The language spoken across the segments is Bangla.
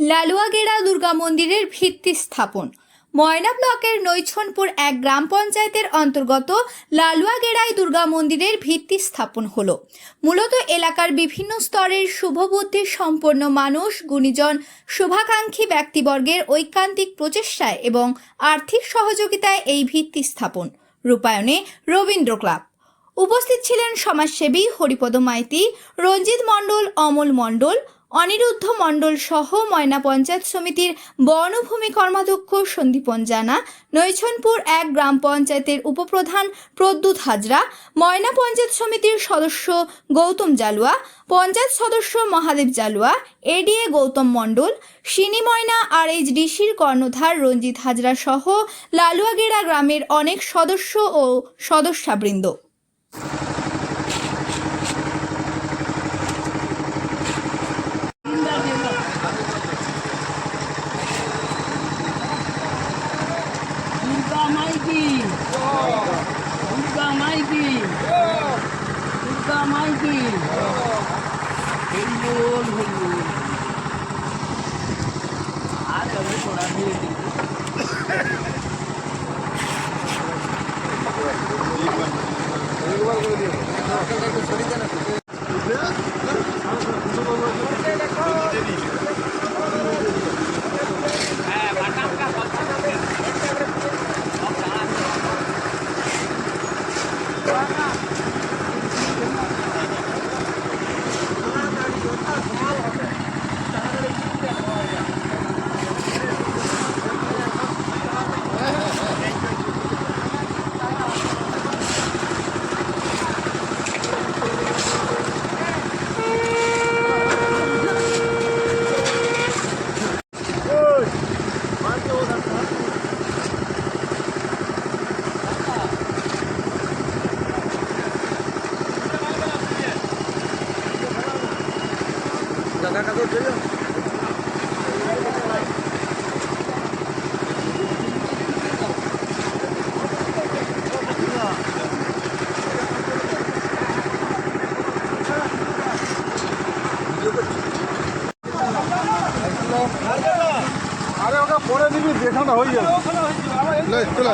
লালুয়াগেড়া দুর্গা মন্দিরের ভিত্তি স্থাপন। ময়না ব্লকের নৈছনপুর এক গ্রাম পঞ্চায়েতের অন্তর্গত লালুয়াগেড়ায় দুর্গা মন্দিরের ভিত্তি স্থাপন হলো। মূলত এলাকার বিভিন্ন স্তরের শুভবুদ্ধি সম্পন্ন মানুষ, গুণীজন, শুভাকাঙ্ক্ষী ব্যক্তিবর্গের ঐকান্তিক প্রচেষ্টায় এবং আর্থিক সহযোগিতায় এই ভিত্তি স্থাপন। রূপায়ণে রবীন্দ্র ক্লাব। উপস্থিত ছিলেন সমাজসেবী হরিপদ মাইতি, রঞ্জিত মণ্ডল, অমল মণ্ডল অনিরুদ্ধ মণ্ডল সহ ময়না পঞ্চায়েত সমিতির বর্ণভূমি কর্মাধ্যক্ষ সন্দীপন জানা, নৈছনপুর এক গ্রাম পঞ্চায়েতের উপপ্রধান প্রদ্যুৎ হাজরা, ময়না পঞ্চায়েত সমিতির সদস্য গৌতম জালুয়া, পঞ্চায়েত সদস্য মহাদেব জালুয়া এডিএ গৌতম মণ্ডল সিনি ময়না, আর এইচ ডিসির কর্ণধার রঞ্জিত হাজরা সহ লালুয়াগেড়া গ্রামের অনেক সদস্য ও সদস্যাবৃন্দ। Maiki! Durga Maiki! Durga Maiki! Hello, hello. आज हमें थोड़ा भी Come on, come on. আরে ওটা পরে দিবি দেখানো হয়ে যাবে চলে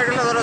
ആയിട്ടുള്ള